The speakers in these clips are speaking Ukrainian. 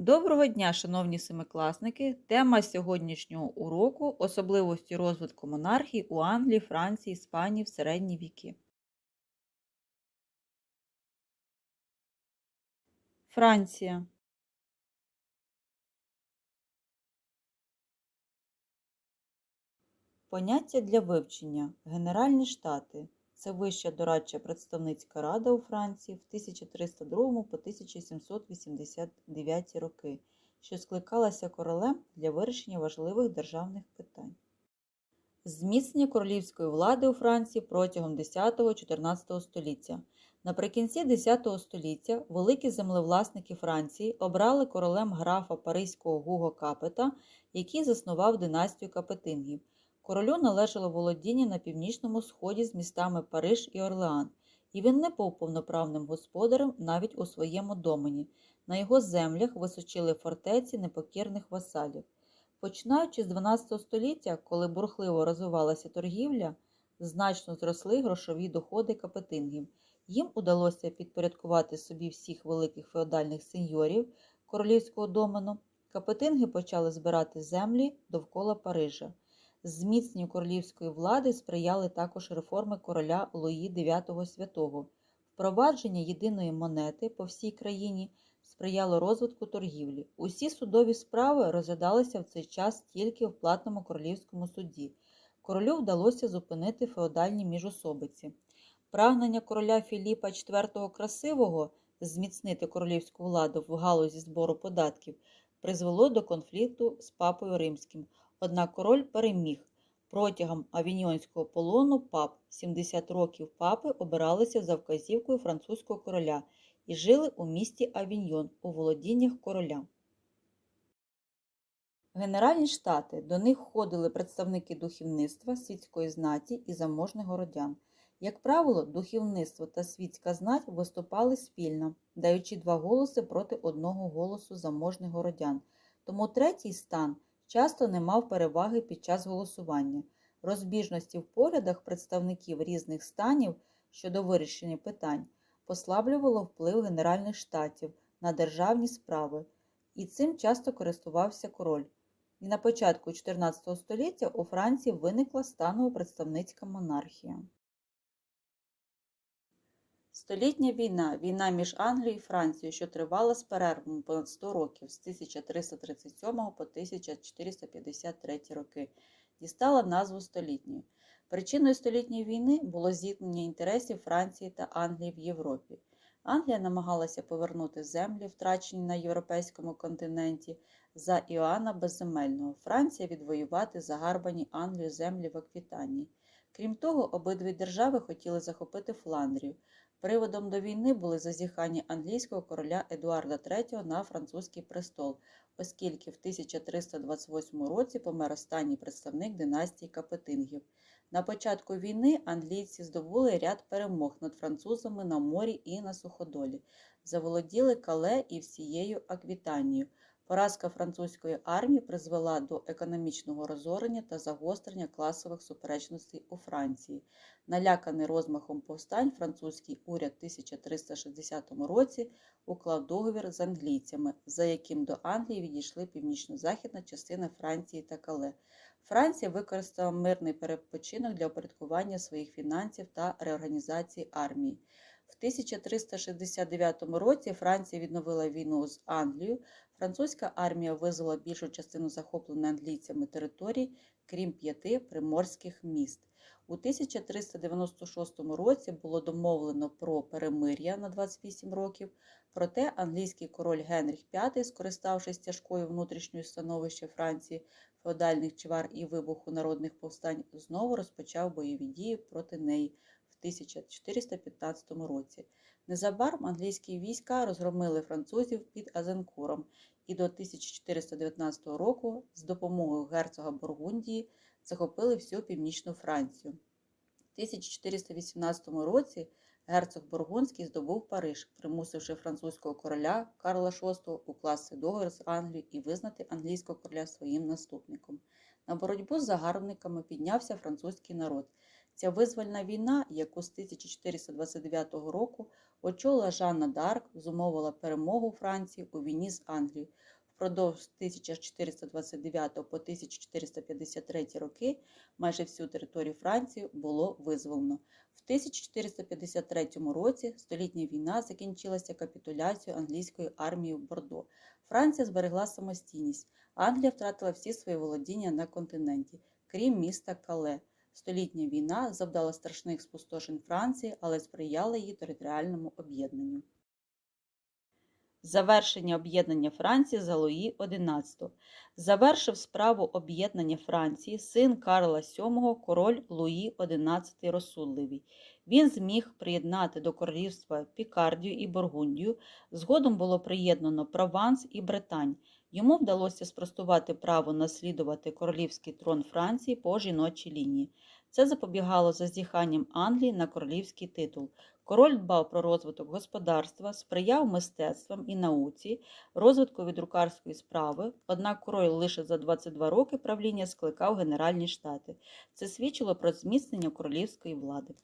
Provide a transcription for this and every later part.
Доброго дня, шановні семикласники! Тема сьогоднішнього уроку особливості розвитку монархії у Англії, Франції, Іспанії в середні віки. Франція. Поняття для вивчення. Генеральні штати. Це вища дорадча представницька рада у Франції в 1302 по 1789 роки, що скликалася королем для вирішення важливих державних питань. Зміцнення королівської влади у Франції протягом 10-14 століття. Наприкінці X століття великі землевласники Франції обрали королем графа Паризького Гуго Капета, який заснував династію Капетингів. Королю належало володіння на північному сході з містами Париж і Орлеан, і він не був повноправним господарем навіть у своєму домені. На його землях височили фортеці непокірних васалів. Починаючи з 12 століття, коли бурхливо розвивалася торгівля, значно зросли грошові доходи капетингів. Їм удалося підпорядкувати собі всіх великих феодальних сеньорів королівського домену. Капетинги почали збирати землі довкола Парижа. Зміцненню королівської влади сприяли також реформи короля Луї IX Святого. Впровадження єдиної монети по всій країні сприяло розвитку торгівлі. Усі судові справи розглядалися в цей час тільки в платному королівському суді. Королю вдалося зупинити феодальні міжособиці. Прагнення короля Філіпа IV Красивого зміцнити королівську владу в галузі збору податків призвело до конфлікту з папою римським. Однак король переміг. Протягом авіньйонського полону пап 70 років папи обиралися за вказівкою французького короля і жили у місті Авіньйон у володіннях короля. Генеральні штати до них входили представники духовництва, світської знаті і заможних городян. Як правило, духовництво та світська знать виступали спільно, даючи два голоси проти одного голосу заможних городян. Тому третій стан часто не мав переваги під час голосування. Розбіжності в поглядах представників різних станів щодо вирішення питань послаблювало вплив Генеральних штатів на державні справи, і цим часто користувався король. І на початку 14 століття у Франції виникла станова представницька монархія. Столітня війна війна між Англією і Францією, що тривала з перервами понад 100 років з 1337 по 1453 роки, дістала назву столітньої. Причиною столітньої війни було зіткнення інтересів Франції та Англії в Європі. Англія намагалася повернути землі, втрачені на європейському континенті, за Іоанна Безземельного, Франція відвоювати загарбані Англію землі в Аквітанії. Крім того, обидві держави хотіли захопити Фландрію. Приводом до війни були зазіхання англійського короля Едуарда III на французький престол, оскільки в 1328 році помер останній представник династії Капетингів. На початку війни англійці здобули ряд перемог над французами на морі і на суходолі, заволоділи Кале і всією Аквітанією. Поразка французької армії призвела до економічного розорення та загострення класових суперечностей у Франції. Наляканий розмахом повстань, французький уряд в 1360 році уклав договір з англійцями, за яким до Англії відійшли північно-західна частина Франції та Кале. Франція використала мирний перепочинок для опорядкування своїх фінансів та реорганізації армії. В 1369 році Франція відновила війну з Англією. Французька армія визвала більшу частину захопленої англійцями територій, крім п'яти приморських міст. У 1396 році було домовлено про перемир'я на 28 років, проте англійський король Генріх V, скориставшись тяжкою внутрішньою становище Франції, феодальних чвар і вибуху народних повстань, знову розпочав бойові дії проти неї 1415 році. Незабаром англійські війська розгромили французів під Азенкуром і до 1419 року з допомогою герцога Бургундії захопили всю північну Францію. В 1418 році герцог Бургундський здобув Париж, примусивши французького короля Карла VI укласти договір з Англією і визнати англійського короля своїм наступником. На боротьбу з загарбниками піднявся французький народ. Ця визвольна війна, яку з 1429 року очолила Жанна Д'Арк, зумовила перемогу Франції у війні з Англією. Впродовж 1429 по 1453 роки майже всю територію Франції було визволено. В 1453 році столітня війна закінчилася капітуляцією англійської армії в Бордо. Франція зберегла самостійність. Англія втратила всі свої володіння на континенті, крім міста Кале. Столітня війна завдала страшних спустошень Франції, але сприяла її територіальному об'єднанню. Завершення об'єднання Франції за Луї XI. Завершив справу об'єднання Франції син Карла VII, король Луї XI Розсудливий. Він зміг приєднати до королівства Пікардію і Бургундію. Згодом було приєднано Прованс і Британь. Йому вдалося спростувати право наслідувати королівський трон Франції по жіночій лінії. Це запобігало зазіханням Англії на королівський титул. Король дбав про розвиток господарства, сприяв мистецтвам і науці, розвитку друкарської справи, однак король лише за 22 роки правління скликав Генеральні штати. Це свідчило про зміцнення королівської влади.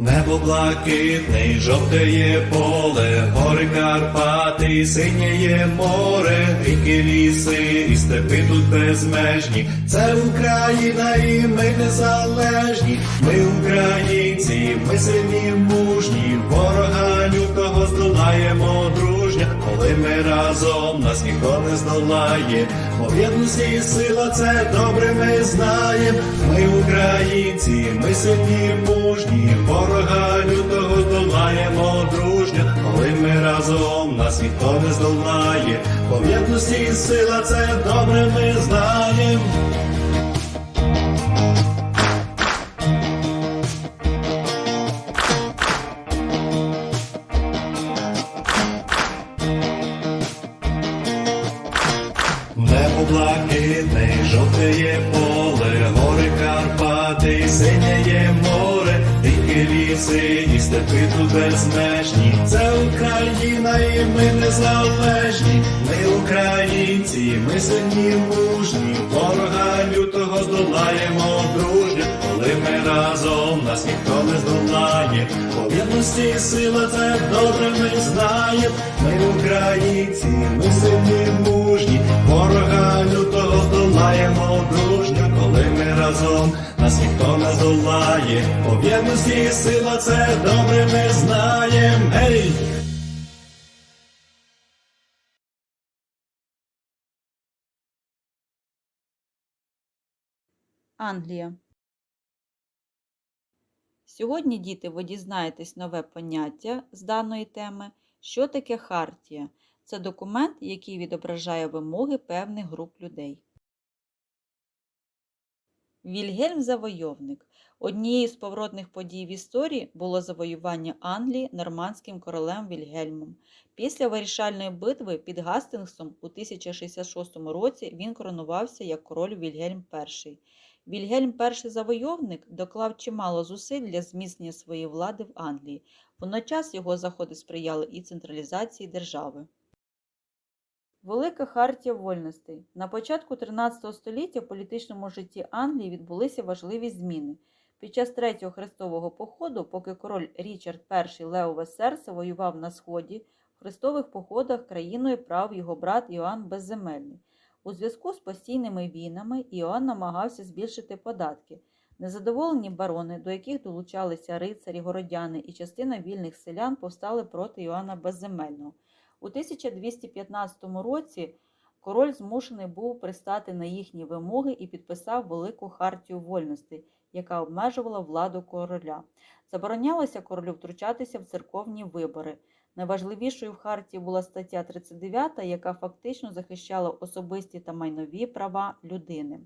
Небо блакитний, жовтеє поле, гори Карпати, синєє море, ріки ліси і степи тут безмежні. Це Україна і ми незалежні. Ми українці, ми сильні мужні, ворога лютого здолаємо коли ми разом нас ніхто не здолає. Бо в єдності сила це добре ми знаєм. Ми українці, ми сильні мужні, ворога лютого здолаємо дружня, коли ми разом нас ніхто не здолає. Бо єдності сила це добре ми знаєм. Безмежні. Це Україна і ми незалежні. Ми українці, ми сильні мужні, ворога лютого здолаємо дружньо, коли ми разом нас ніхто не здолає. По сила це добре ми знаємо. Ми українці, ми сильні мужні, ворога лютого здолаємо дружньо, коли ми разом нас ніхто не здолає. По сила це добре ми знаємо. Гей! Англія. Сьогодні, діти, ви дізнаєтесь нове поняття з даної теми. Що таке хартія? Це документ, який відображає вимоги певних груп людей. Вільгельм Завойовник. Однією з поворотних подій в історії було завоювання Англії нормандським королем Вільгельмом. Після вирішальної битви під Гастингсом у 1066 році він коронувався як король Вільгельм І. Вільгельм І завойовник доклав чимало зусиль для зміцнення своєї влади в Англії. Водночас його заходи сприяли і централізації держави. Велика хартія вольностей. На початку 13 століття в політичному житті Англії відбулися важливі зміни. Під час третього хрестового походу, поки король Річард І Леове Серце воював на сході, в хрестових походах країною прав його брат Іоанн Безземельний. У зв'язку з постійними війнами Іоанн намагався збільшити податки. Незадоволені барони, до яких долучалися рицарі, городяни і частина вільних селян, повстали проти Іоанна Безземельного. У 1215 році король змушений був пристати на їхні вимоги і підписав Велику хартію вольностей, яка обмежувала владу короля. Заборонялося королю втручатися в церковні вибори. Найважливішою в хартії була стаття 39, яка фактично захищала особисті та майнові права людини.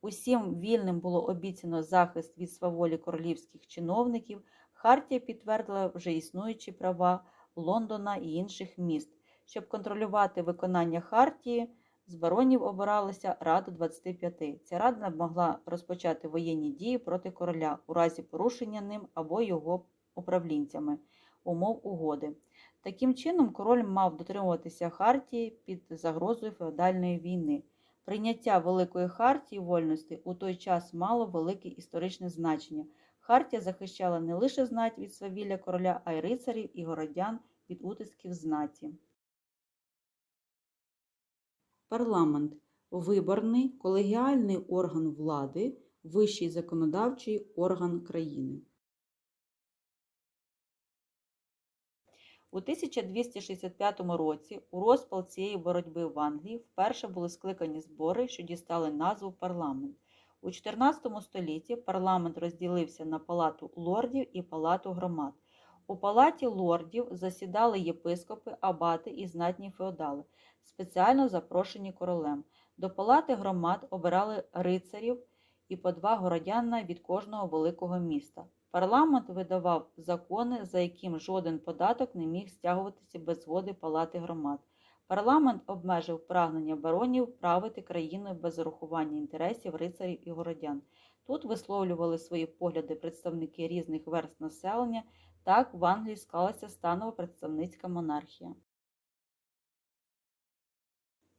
Усім вільним було обіцяно захист від сваволі королівських чиновників. Хартія підтвердила вже існуючі права Лондона і інших міст. Щоб контролювати виконання хартії, з баронів обиралася Рада 25. Ця рада могла розпочати воєнні дії проти короля у разі порушення ним або його управлінцями умов угоди. Таким чином, король мав дотримуватися хартії під загрозою феодальної війни. Прийняття Великої хартії вольності у той час мало велике історичне значення. Хартія захищала не лише знать від свавілля короля, а й рицарів і городян від утисків знаті. Парламент виборний колегіальний орган влади, вищий законодавчий орган країни. У 1265 році у розпал цієї боротьби в Англії вперше були скликані збори, що дістали назву парламент. У 14 столітті парламент розділився на палату лордів і палату громад. У палаті лордів засідали єпископи, абати і знатні феодали, спеціально запрошені королем. До палати громад обирали рицарів і по два городяна від кожного великого міста. Парламент видавав закони, за яким жоден податок не міг стягуватися без згоди палати громад. Парламент обмежив прагнення баронів правити країною без урахування інтересів рицарів і городян. Тут висловлювали свої погляди представники різних верст населення. Так в Англії склалася станова представницька монархія.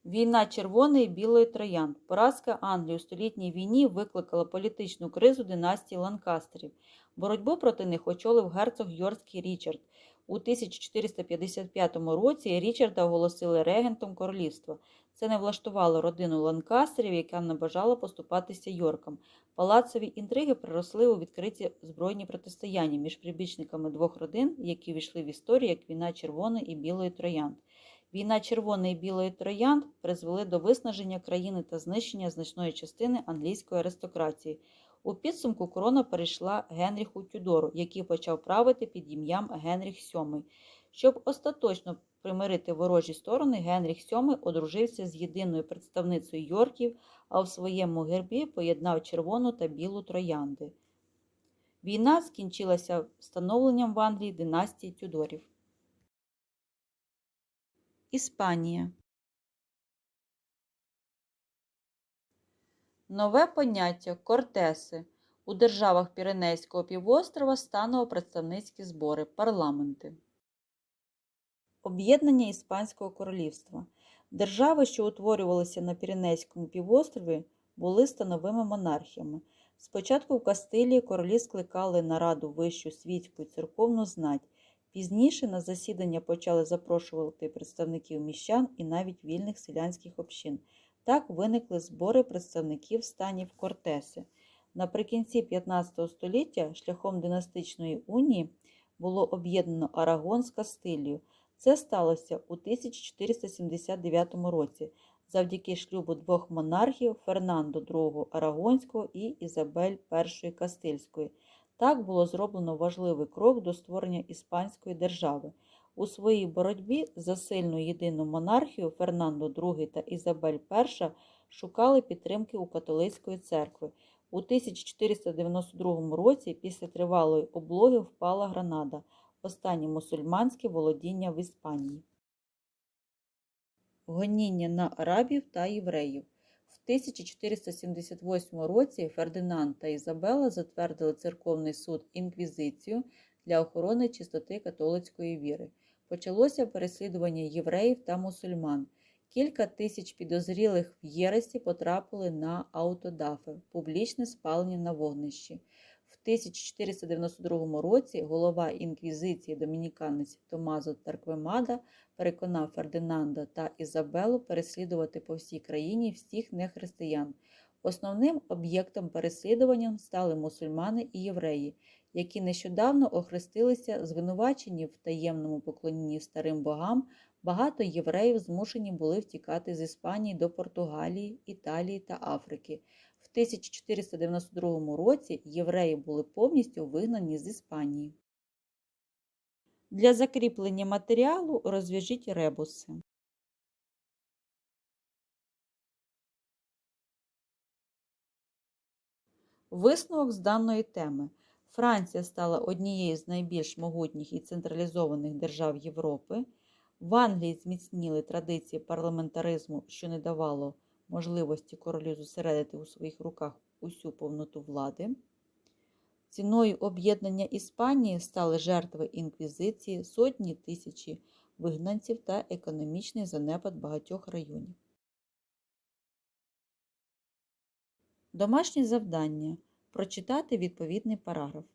Війна червоної і білої троянд. Поразка Англії у столітній війні викликала політичну кризу династії Ланкастерів. Боротьбу проти них очолив герцог Йоркський Річард. У 1455 році Річарда оголосили регентом королівства. Це не влаштувало родину Ланкастерів, яка не бажала поступатися Йоркам. Палацові інтриги приросли у відкриті збройні протистояння між прибічниками двох родин, які війшли в історію як війна червоної і білої троянд. Війна червоної і білої троянд призвели до виснаження країни та знищення значної частини англійської аристократії. У підсумку корона перейшла Генріху Тюдору, який почав правити під ім'ям Генріх VII. Щоб остаточно примирити ворожі сторони, Генріх VII одружився з єдиною представницею Йорків, а в своєму гербі поєднав червону та білу троянди. Війна скінчилася встановленням в Англії династії Тюдорів. Іспанія Нове поняття кортеси. У державах Піренейського півострова станово представницькі збори, парламенти. Об'єднання Іспанського королівства. Держави, що утворювалися на Піренейському півострові, були становими монархіями. Спочатку в Кастилії королі скликали на раду вищу світську церковну знать. Пізніше на засідання почали запрошувати представників міщан і навіть вільних селянських общин. Так виникли збори представників станів Кортеси. Наприкінці 15 століття шляхом династичної унії було об'єднано Арагон з Кастилією. Це сталося у 1479 році завдяки шлюбу двох монархів Фернандо II Арагонського і Ізабель І Кастильської. Так було зроблено важливий крок до створення іспанської держави. У своїй боротьбі за сильну єдину монархію Фернандо II та Ізабель І шукали підтримки у католицької церкви. У 1492 році після тривалої облоги впала Гранада, останнє мусульманське володіння в Іспанії. Гоніння на арабів та євреїв. В 1478 році Фердинанд та Ізабела затвердили церковний суд інквізицію для охорони чистоти католицької віри. Почалося переслідування євреїв та мусульман. Кілька тисяч підозрілих в Єресі потрапили на аутодафи публічне спалення на вогнищі. В 1492 році голова інквізиції домініканець Томазо Тарквемада переконав Фердинанда та Ізабелу переслідувати по всій країні всіх нехристиян. Основним об'єктом переслідування стали мусульмани і євреї, які нещодавно охрестилися, звинувачені в таємному поклонінні старим богам. Багато євреїв змушені були втікати з Іспанії до Португалії, Італії та Африки. В 1492 році євреї були повністю вигнані з Іспанії. Для закріплення матеріалу розв'яжіть ребуси. Висновок з даної теми. Франція стала однією з найбільш могутніх і централізованих держав Європи. В Англії зміцніли традиції парламентаризму, що не давало можливості королю зосередити у своїх руках усю повноту влади. Ціною об'єднання Іспанії стали жертви інквізиції, сотні тисячі вигнанців та економічний занепад багатьох районів. Домашнє завдання прочитати відповідний параграф.